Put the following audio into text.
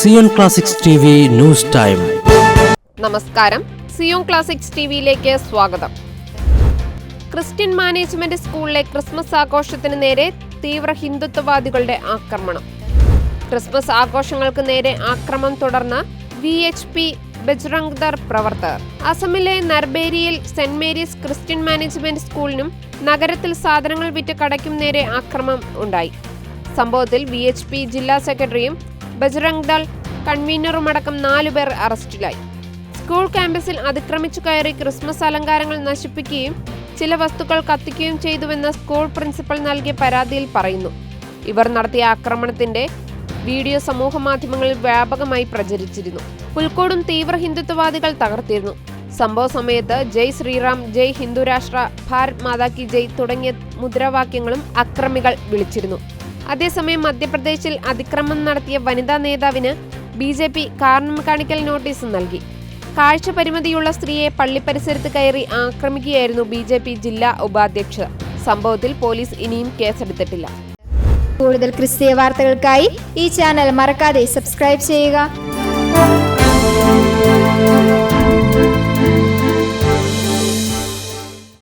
Zion classics T news time നമസ്കാരം. Zion classics ടിവിയിലേക്ക് സ്വാഗതം. ക്രിസ്ത്യൻ മാനേജ്മെന്റ് സ്കൂളിലെ ക്രിസ്മസ് ആഘോഷത്തിന് നേരെ തീവ്ര ഹിന്ദുത്വവാദികളുടെ ആക്രമണം. ക്രിസ്മസ് ആഘോഷങ്ങൾക്ക് നേരെ ആക്രമണം തുടർന്ന് V H P Bajrang Dal പ്രവർത്തകർ. അസമിലെ നർബേരിയിൽ സെന്റ് മേരീസ് ക്രിസ്ത്യൻ മാനേജ്മെന്റ് സ്കൂളിനും നഗരത്തിൽ സാധനങ്ങൾ വിറ്റ് കടയ്ക്കും നേരെ ആക്രമം ഉണ്ടായി. സംഭവത്തിൽ വി ജില്ലാ സെക്രട്ടറിയും ബജ്രംഗ് ദൾ കൺവീനറുമടക്കം നാലുപേർ അറസ്റ്റിലായി. സ്കൂൾ ക്യാമ്പസിൽ അതിക്രമിച്ചു കയറി ക്രിസ്മസ് അലങ്കാരങ്ങൾ നശിപ്പിക്കുകയും ചില വസ്തുക്കൾ കത്തിക്കുകയും ചെയ്തുവെന്ന് സ്കൂൾ പ്രിൻസിപ്പൽ നൽകിയ പരാതിയിൽ പറയുന്നു. ഇവർ നടത്തിയ ആക്രമണത്തിന്റെ വീഡിയോ സമൂഹമാധ്യമങ്ങളിൽ വ്യാപകമായി പ്രചരിച്ചിരുന്നു. പുൽക്കോടും തീവ്ര ഹിന്ദുത്വവാദികൾ തകർത്തിരുന്നു. സംഭവ സമയത്ത് ജയ് ശ്രീറാം ജയ് ഹിന്ദുരാഷ്ട്ര ഭാരത് മാതാ കി ജയ് തുടങ്ങിയ മുദ്രാവാക്യങ്ങളും അക്രമികൾ വിളിച്ചിരുന്നു. അതേസമയം മധ്യപ്രദേശിൽ അതിക്രമം നടത്തിയ വനിതാ നേതാവിന് ബി ജെ പി കാരണം കാണിക്കൽ നോട്ടീസ് നൽകി. കാഴ്ച പരിമിതിയുള്ള സ്ത്രീയെ പള്ളി പരിസരത്ത് കയറി ആക്രമിക്കുകയായിരുന്നു ബി ജെ പി ജില്ലാ ഉപാധ്യക്ഷ. സംഭവത്തിൽ പോലീസ് ഇനിയും കേസെടുത്തിട്ടില്ല. കൂടുതൽ ക്രിസ്തീയ വാർത്തകൾക്കായി ഈ ചാനൽ മറക്കാതെ സബ്സ്ക്രൈബ് ചെയ്യുക.